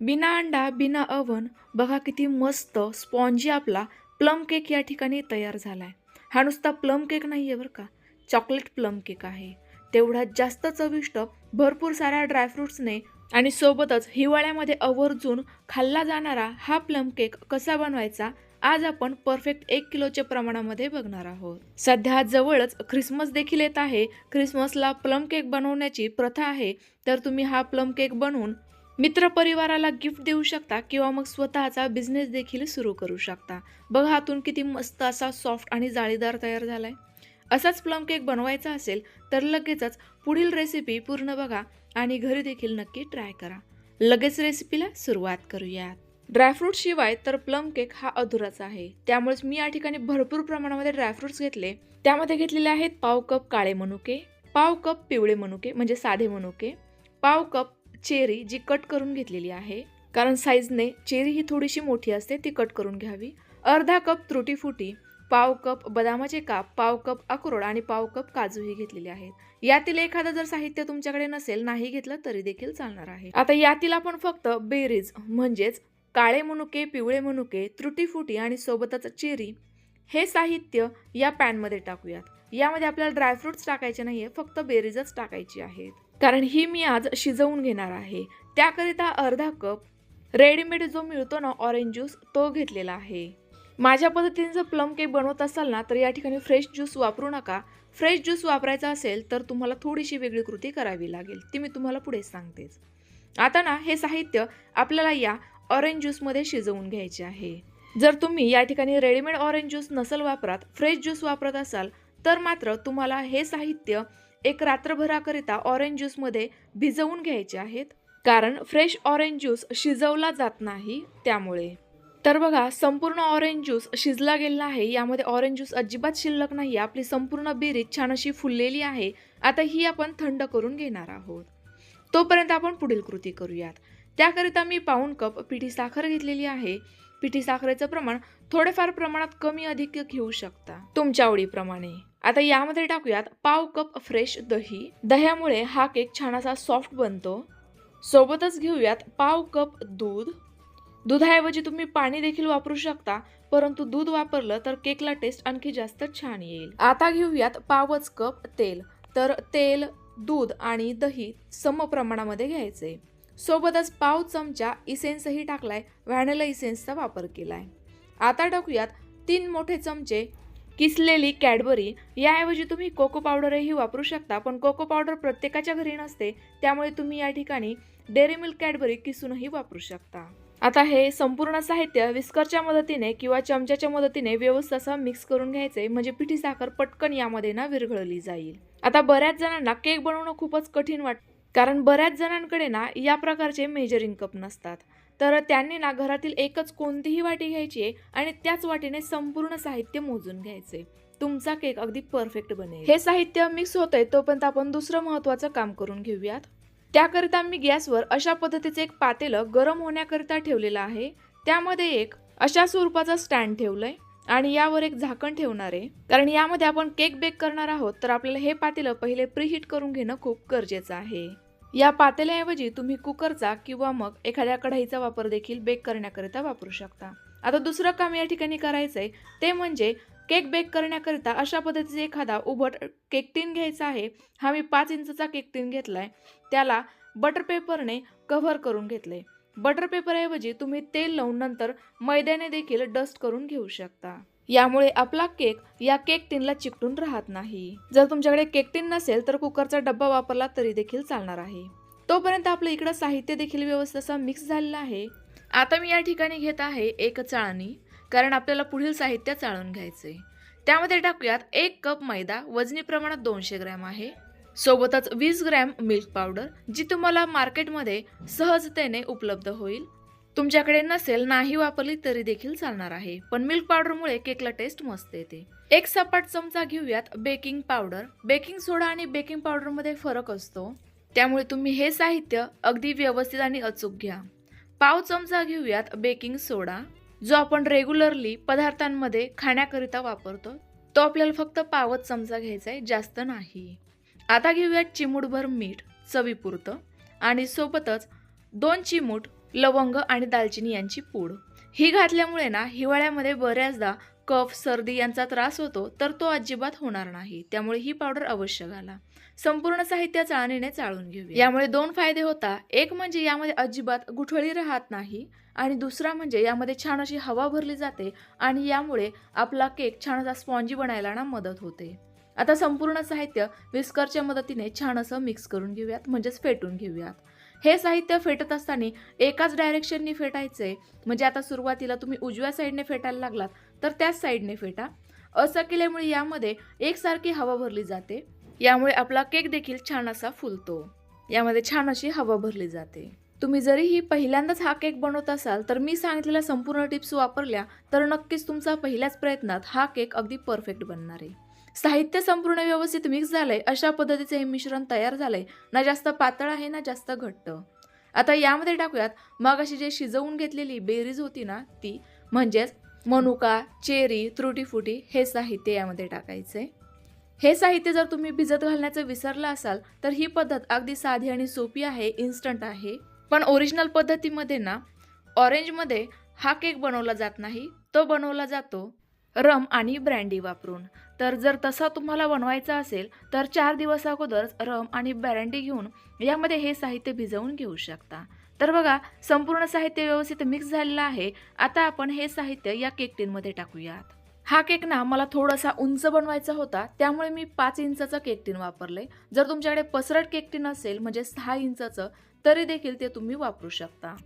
बिना अंडा बिना अवन बघा किती मस्त स्पॉन्जी आपला प्लम केक या ठिकाणी तयार झाला आहे हा नुसता प्लम केक नाही आहे बरं का चॉकलेट प्लम केक आहे. तेवढा जास्त चविष्ट भरपूर साऱ्या ड्रायफ्रुट्सने आणि सोबतच हिवाळ्यामध्ये आवर्जून खाल्ला जाणारा हा प्लम केक कसा बनवायचा आज आपण परफेक्ट एक किलोच्या प्रमाणामध्ये बघणार आहोत. सध्या जवळच ख्रिसमस देखील येत आहे. ख्रिसमसला प्लम केक बनवण्याची प्रथा आहे. तर तुम्ही हा प्लम केक बनवून मित्रपरिवाराला गिफ्ट देऊ शकता किंवा मग स्वतःचा बिझनेस देखील सुरू करू शकता. बघा हातून किती मस्त असा सॉफ्ट आणि जाळीदार तयार झालाय. असाच प्लम केक बनवायचा असेल तर लगेचच पुढील रेसिपी पूर्ण बघा आणि घरी देखील नक्की ट्राय करा. लगेच रेसिपीला सुरुवात करूयात. ड्रायफ्रूट शिवाय तर प्लम केक हा अधुराच आहे. त्यामुळेच मी या ठिकाणी भरपूर प्रमाणामध्ये ड्रायफ्रुट्स घेतले. त्यामध्ये घेतलेले आहेत पाव कप काळे मनुके पाव कप पिवळे मनुके म्हणजे साधे मनुके पाव कप चेरी जी कट करून घेतलेली आहे. कारण साईजने चेरी ही थोडीशी मोठी असते ती कट करून घ्यावी. अर्धा कप त्रुटी फुटी पाव कप बदामाचे काप पाव कप अक्रोड आणि पाव कप काजूही घेतलेले आहेत. यातील एखादं जर साहित्य तुमच्याकडे नसेल नाही घेतलं तरी देखील चालणार आहे. आता यातील आपण फक्त बेरीज म्हणजेच काळे मनुके पिवळे मनुके त्रुटी फुटी आणि सोबतच चेरी हे साहित्य या पॅनमध्ये टाकूयात. यामध्ये आपल्याला ड्रायफ्रुट्स टाकायचे नाहीये फक्त बेरीजच टाकायची आहेत. कारण ही मी आज शिजवून घेणार आहे. त्याकरिता अर्धा कप रेडीमेड जो मिळतो ना ऑरेंज ज्यूस तो घेतलेला आहे. माझ्या पद्धतीने जर प्लम केक बनवत असाल ना तर या ठिकाणी फ्रेश ज्यूस वापरू नका. फ्रेश ज्यूस वापरायचा असेल तर तुम्हाला थोडीशी वेगळी कृती करावी लागेल. ती मी तुम्हाला पुढे सांगतेच. आता ना हे साहित्य आपल्याला या ऑरेंज ज्यूसमध्ये शिजवून घ्यायचे आहे. जर तुम्ही या ठिकाणी रेडीमेड ऑरेंज ज्यूस नसल वापरात फ्रेश ज्यूस वापरत असाल तर मात्र तुम्हाला हे साहित्य एक रात्रभराकरिता ऑरेंज ज्यूसमध्ये भिजवून घ्यायचे आहेत. कारण फ्रेश ऑरेंज ज्यूस शिजवला जात नाही त्यामुळे. तर बघा संपूर्ण ऑरेंज ज्यूस शिजला गेलेला आहे. यामध्ये ऑरेंज ज्यूस अजिबात शिल्लक नाही आपली संपूर्ण बेरीज छान अशी फुललेली आहे. आता ही आपण थंड करून घेणार आहोत. तोपर्यंत आपण पुढील कृती करूयात. त्याकरिता मी पाऊण कप पिठी साखर घेतलेली आहे. पिठी साखरेचं प्रमाण थोडेफार प्रमाणात कमी अधिक घेऊ शकता. तुमच्या आवडीप्रमाणे. आता यामध्ये टाकूयात पाव कप फ्रेश दही. दह्यामुळे हा केक छान असा सॉफ्ट बनतो. सोबतच घेऊयात पाव कप दूध. दुधाऐवजी तुम्ही पाणी देखील वापरू शकता परंतु दूध वापरलं तर केकला टेस्ट आणखी जास्त छान येईल. आता घेऊयात पावच कप तेल. तर तेल दूध आणि दही सम प्रमाणामध्ये घ्यायचे. सोबतच पाव चमचा इसेन्सही टाकलाय व्हॅनिला इसेन्सचा वापर केलाय. आता टाकूयात तीन मोठे चमचे किसलेली कॅडबरी याऐवजी तुम्ही कोको पावडरही वापरू शकता पण कोको पावडर प्रत्येकाच्या घरी नसते त्यामुळे तुम्ही या ठिकाणी डेअरी मिल्क कॅडबरी किसूनही वापरू शकता. आता हे संपूर्ण साहित्य विस्करच्या मदतीने किंवा चमच्याच्या मदतीने व्यवस्थित असं मिक्स करून घ्यायचे म्हणजे पिठी साखर पटकन यामध्ये ना विरघळली जाईल. आता बऱ्याच जणांना केक बनवणं खूपच कठीण वाटतं कारण बऱ्याच जणांकडे ना या प्रकारचे मेजरिंग कप नसतात. तर त्यांनी ना घरातील एकच कोणतीही वाटी घ्यायची आहे आणि त्याच वाटीने संपूर्ण साहित्य मोजून घ्यायचे. तुमचा केक अगदी परफेक्ट बनेल. हे साहित्य मिक्स होतंय तोपर्यंत आपण दुसरं महत्वाचं काम करून घेऊयात. त्याकरिता मी गॅसवर अशा पद्धतीचे एक पातेलं गरम होण्याकरिता ठेवलेलं आहे. त्यामध्ये एक अशा स्वरूपाचा स्टँड ठेवलंय आणि यावर एक झाकण ठेवणार आहे. कारण यामध्ये आपण केक बेक करणार आहोत तर आपल्याला हे पातेलं पहिले प्रीहीट करून घेणं खूप गरजेचं आहे. या पातेल्याऐवजी तुम्ही कुकरचा किंवा मग एखाद्या कढाईचा वापर देखील बेक करण्याकरिता वापरू शकता. आता दुसरं काम या ठिकाणी करायचं आहे ते म्हणजे केक बेक करण्याकरिता अशा पद्धतीचा एखादा उभट केक टीन घ्यायचा आहे. हा मी पाच इंचचा केक टीन आहे त्याला बटर पेपरने कव्हर करून घेतले बटर पेपरऐवजी तुम्ही तेल लावून नंतर मैद्याने देखील डस्ट करून घेऊ शकता. यामुळे आपला केक या केक टिनला चिकटून राहत नाही. जर तुमच्याकडे केक टिन नसेल तर कुकरचा डब्बा वापरला तरी देखील चालणार आहे. तोपर्यंत आपलं इकडं साहित्य देखील व्यवस्थित असं मिक्स झालेलं आहे. आता मी या ठिकाणी घेत आहे एक चाळणी कारण आपल्याला पुढील साहित्य चाळून घ्यायचे त्यामध्ये टाकूयात एक कप मैदा वजनी प्रमाणात दोनशे ग्रॅम आहे. सोबतच वीस ग्रॅम मिल्क पावडर जी तुम्हाला मार्केटमध्ये सहजतेने उपलब्ध होईल. तुमच्याकडे नसेल नाही वापरली तरी देखील चालणार आहे. पण मिल्क पावडरमुळे केकला टेस्ट मस्त येते. एक सपाट चमचा घेऊयात बेकिंग पावडर बेकिंग सोडा आणि बेकिंग पावडरमध्ये फरक असतो. त्यामुळे तुम्ही हे साहित्य अगदी व्यवस्थित आणि अचूक घ्या. पाव चमचा घेऊयात बेकिंग सोडा जो आपण रेग्युलरली पदार्थांमध्ये खाण्याकरिता वापरतो तो आपल्याला फक्त पावच चमचा घ्यायचा आहे जास्त नाही. आता घेऊयात चिमूटभर मीठ चवीपुरतं. आणि सोबतच दोन चिमूट लवंग आणि दालचिनी यांची पूड. ही घातल्यामुळे ना हिवाळ्यामध्ये बऱ्याचदा कफ सर्दी यांचा त्रास होतो तर तो अजिबात होणार नाही. त्यामुळे ही पावडर अवश्य घाला. संपूर्ण साहित्य चाळणीने चाळून घेऊया. यामुळे दोन फायदे होता. एक म्हणजे यामध्ये अजिबात गुठळी राहत नाही आणि दुसरा म्हणजे यामध्ये छान अशी हवा भरली जाते आणि यामुळे आपला केक छान असा स्पॉन्जी बनायला ना मदत होते. आता संपूर्ण साहित्य विस्करच्या मदतीने छान असं मिक्स करून घेऊयात म्हणजेच फेटून घेऊयात. हे साहित्य फेटत असताना एकाच डायरेक्शननी फेटायचंय. म्हणजे आता सुरुवातीला तुम्ही उजव्या साईडने फेटायला लागलात तर त्याच साईडने फेटा. असं केल्यामुळे यामध्ये एकसारखी हवा भरली जाते. यामुळे आपला केक देखील छान असा फुलतो. यामध्ये छान अशी हवा भरली जाते. तुम्ही जरीही पहिल्यांदाच हा केक बनवत असाल तर मी सांगितलेल्या संपूर्ण टिप्स वापरल्या तर नक्कीच तुमचा पहिल्याच प्रयत्नात हा केक अगदी परफेक्ट बनणार आहे. साहित्य संपूर्ण व्यवस्थित मिक्स झालंय अशा पद्धतीचे हे मिश्रण तयार झालंय. ना जास्त पातळ आहे ना जास्त घट्ट. आता यामध्ये टाकूयात मग अशी जे शिजवून घेतलेली बेरीज होती ना ती म्हणजेच मनुका चेरी त्रुटीफुटी हे साहित्य यामध्ये टाकायचे हे साहित्य जर तुम्ही भिजत घालण्याचं विसरला असाल तर ही पद्धत अगदी साधी आणि सोपी आहे इन्स्टंट आहे. पण ओरिजिनल पद्धतीमध्ये ना ऑरेंजमध्ये हा केक बनवला जात नाही तो बनवला जातो रम आणि ब्रँडी वापरून. तर जर तसा तुम्हाला बनवायचा असेल तर चार दिवस अगोदरच रम आणि ब्रँडी घेऊन यामध्ये हे साहित्य भिजवून घेऊ शकता. तर बघा संपूर्ण साहित्य व्यवस्थित मिक्स झालेलं आहे. आता आपण हे साहित्य या केक टीनमध्ये टाकूयात. हा केक ना मला थोडासा उंच बनवायचा होता त्यामुळे मी पाच इंचाचा केक टीन वापरले. जर तुमच्याकडे पसरट केक टीन असेल म्हणजे सहा इंचाचं तरी देखील ते तुम्ही वापरू शकता.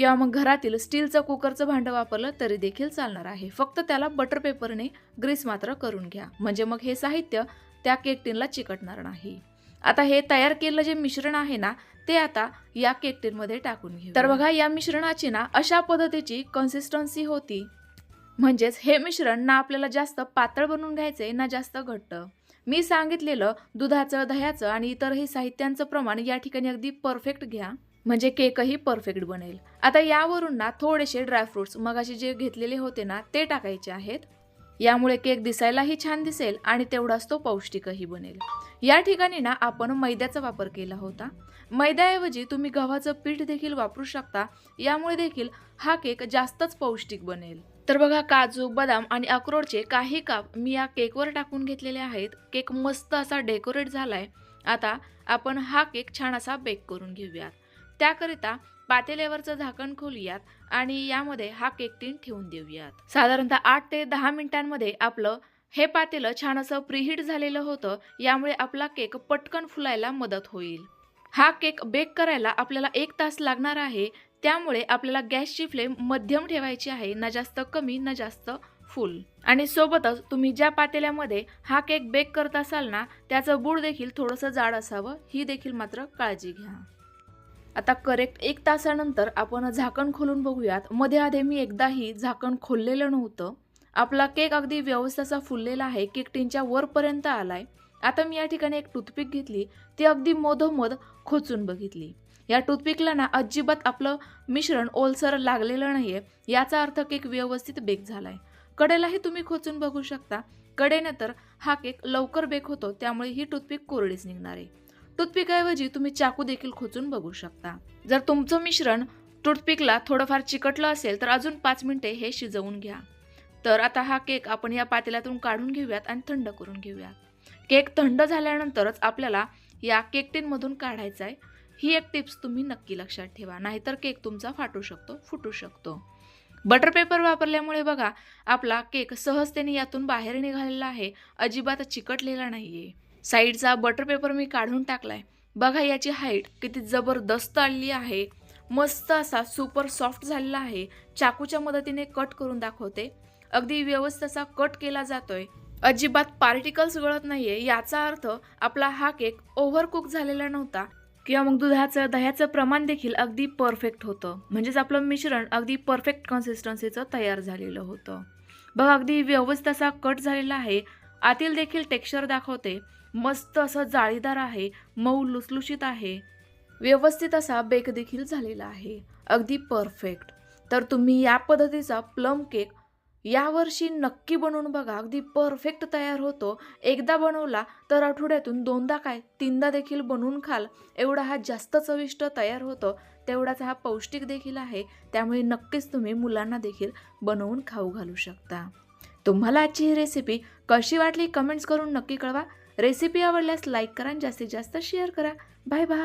किंवा मग घरातील स्टीलचं कुकरचं भांडं वापरलं तरी देखील चालणार आहे. फक्त त्याला बटर पेपरने ग्रीस मात्र करून घ्या. म्हणजे मग हे साहित्य त्या केक टिनला चिकटणार नाही. आता हे तयार केलेलं जे मिश्रण आहे ना ते आता या केक टिनमध्ये टाकून घेऊ तर बघा या मिश्रणाची ना अशा पद्धतीची कन्सिस्टन्सी होती. म्हणजेच हे मिश्रण ना आपल्याला जास्त पातळ बनवून घ्यायचे ना जास्त घट्ट. मी सांगितलेलं दुधाचं दह्याचं आणि इतरही साहित्यांचं प्रमाण या ठिकाणी अगदी परफेक्ट घ्या. म्हणजे केकही परफेक्ट बनेल. आता यावरून ना थोडेसे ड्रायफ्रुट्स मगाशी जे घेतलेले होते ना ते टाकायचे आहेत. यामुळे केक दिसायलाही छान दिसेल आणि तेवढाच तो पौष्टिकही बनेल. या ठिकाणी ना आपण मैद्याचा वापर केला होता. मैद्याऐवजी तुम्ही गव्हाचं पीठ देखील वापरू शकता. यामुळे देखील हा केक जास्तच पौष्टिक बनेल. तर बघा काजू बदाम आणि अक्रोडचे काही काप मी या केकवर टाकून घेतलेले आहेत. केक मस्त असा डेकोरेट झालाय. आता आपण हा केक छान असा बेक करून घेऊयात. त्याकरिता पातेल्यावरचं झाकण खोलूयात आणि यामध्ये हा केक टीन ठेवून देऊयात. साधारणतः आठ ते दहा मिनिटांमध्ये आपलं हे पातेलं छान असं प्रीहीट झालेलं होतं यामुळे आपला केक पटकन फुलायला मदत होईल. हा केक बेक करायला आपल्याला एक तास लागणार आहे त्यामुळे आपल्याला गॅसची फ्लेम मध्यम ठेवायची आहे ना जास्त कमी ना जास्त फुल. आणि सोबतच तुम्ही ज्या पातेल्यामध्ये हा केक बेक करत असाल ना त्याचं बूड देखील थोडंसं जाड असावं ही देखील मात्र काळजी घ्या. आता करेक्ट एक तासानंतर आपण झाकण खोलून बघूयात. मध्ये आधी मी एकदाही झाकण खोललेलं नव्हतं. आपला केक अगदी व्यवस्थाचा फुललेला आहे. केक टीनच्या वरपर्यंत आलाय. आता मी या ठिकाणी एक टूथपिक घेतली. ती अगदी मधोमध खोचून बघितली. या टूथपिकला ना अजिबात आपलं मिश्रण ओलसर लागलेलं नाहीये. याचा अर्थ केक व्यवस्थित बेक झालाय. कडेलाही तुम्ही खोचून बघू शकता. कडेने तर हा केक लवकर बेक होतो. त्यामुळे ही टूथपिक कोरडीच निघणार आहे. टूथपिकऐवजी तुम्ही चाकू देखील खोचून बघू शकता. जर तुमचं मिश्रण टूथपिकला थोडंफार चिकटलं असेल तर अजून पाच मिनिटे हे शिजवून घ्या. तर आता हा केक आपण या पातेल्यातून काढून घेऊयात आणि थंड करून घेऊयात. केक थंड झाल्यानंतरच आपल्याला या केक टीनमधून काढायचा आहे. ही एक टिप्स तुम्ही नक्की लक्षात ठेवा. नाहीतर केक तुमचा फाटू शकतो फुटू शकतो. बटर पेपर वापरल्यामुळे बघा आपला केक सहजतेने यातून बाहेर निघालेला आहे. अजिबात चिकटलेला नाही आहे साईडचा बटर पेपर मी काढून टाकलाय. बघा याची हाईट किती जबरदस्त आलेली आहे. मस्त असा सुपर सॉफ्ट झालेला आहे. चाकूच्या मदतीने कट करून दाखवते. अगदी व्यवस्थित असा कट केला जातोय. अजिबात पार्टिकल्स गळत नाहीये. याचा अर्थ आपला हा केक ओव्हर कुक झालेला नव्हता. किंवा मग दुधाचं दह्याचं प्रमाण देखील अगदी परफेक्ट होतं. म्हणजेच आपलं मिश्रण अगदी परफेक्ट कन्सिस्टन्सीचं तयार झालेलं होतं. बघा अगदी व्यवस्थित असा कट झालेला आहे. आतील देखील टेक्स्चर दाखवते. मस्त असं जाळीदार आहे मऊ लुसलुशीत आहे. व्यवस्थित असा बेक देखील झालेला आहे. अगदी परफेक्ट. तर तुम्ही या पद्धतीचा प्लम केक यावर्षी नक्की बनवून बघा. अगदी परफेक्ट तयार होतो. एकदा बनवला तर आठवड्यातून दोनदा काय तीनदा देखील बनवून खाल. एवढा हा जास्त चविष्ट तयार होतो. तेवढाच हा पौष्टिक देखील आहे. त्यामुळे नक्कीच तुम्ही मुलांना देखील बनवून खाऊ घालू शकता. तुम्हाला आजची ही रेसिपी कशी वाटली कमेंट्स करून नक्की कळवा. रेसिपी आवडल्यास लाईक करा आणि जास्तीत जास्त शेअर करा. Bye bye